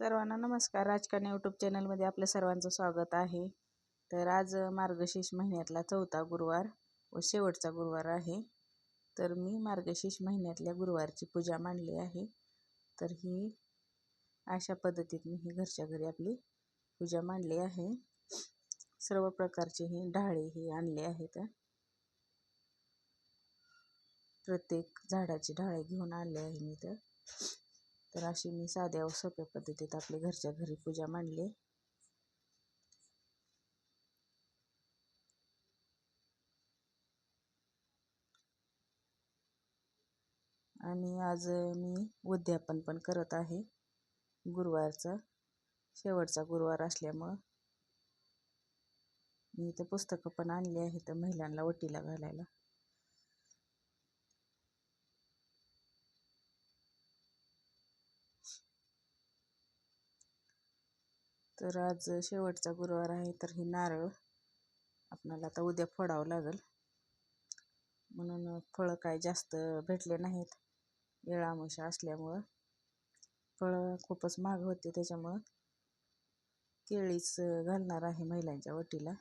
सर्वांना नमस्कार. राजकारण यूट्यूब चॅनलमध्ये आपल्या सर्वांचं स्वागत आहे. तर आज मार्गशीर्ष महिन्यातला चौथा गुरुवार व शेवटचा गुरुवार आहे. तर मी मार्गशीर्ष महिन्यातल्या गुरुवारची पूजा मांडली आहे. तर ही अशा पद्धतीने ही घरच्या घरी आपली पूजा मांडली आहे. सर्व प्रकारचे ही ढाळे ही आणले आहेत. प्रत्येक झाडाची ढाळे घेऊन आणले आहे मी तर. तर अशी मी साध्या व सोप्या पद्धतीत आपली घरच्या घरी पूजा मांडली. आणि आज मी उद्यापन पण करत आहे. गुरुवारचा शेवटचा गुरुवार असल्यामुळं मी इथं पुस्तकं पण आणली आहेत महिलांना वटीला घालायला. तर आज शेवटचा गुरुवार आहे तर ही नारळ आपल्याला आता उद्या फोडावं लागेल. म्हणून फळं काय जास्त भेटले नाहीत. येळामुशा असल्यामुळं फळं खूपच महाग होते त्याच्यामुळं केळीच घालणार आहे महिलांच्या वटीला.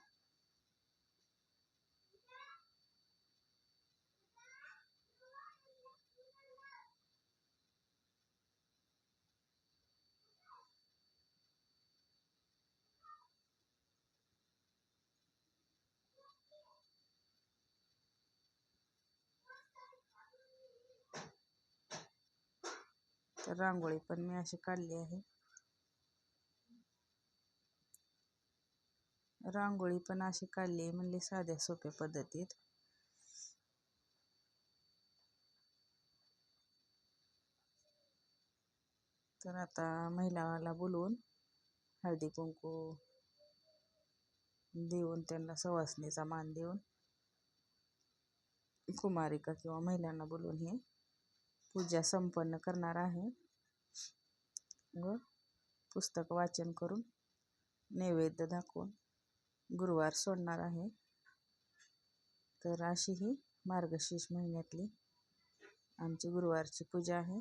तर रांगोळी पण मी अशी काढली आहे. रांगोळी पण अशी काढली आहे म्हणली साध्या सोप्या पद्धतीत. तर आता महिलाला बोलवून हळदी कुंकू देऊन त्यांना सवासणीचा मान देऊन कुमारिका किंवा महिलांना बोलवून हे पूजा संपन्न करणार आहे. व पुस्तक वाचन करून नैवेद्य दाखवून गुरुवार सोडणार आहे. तर अशी ही मार्गशीर्ष महिन्यातली आमची गुरुवारची पूजा आहे.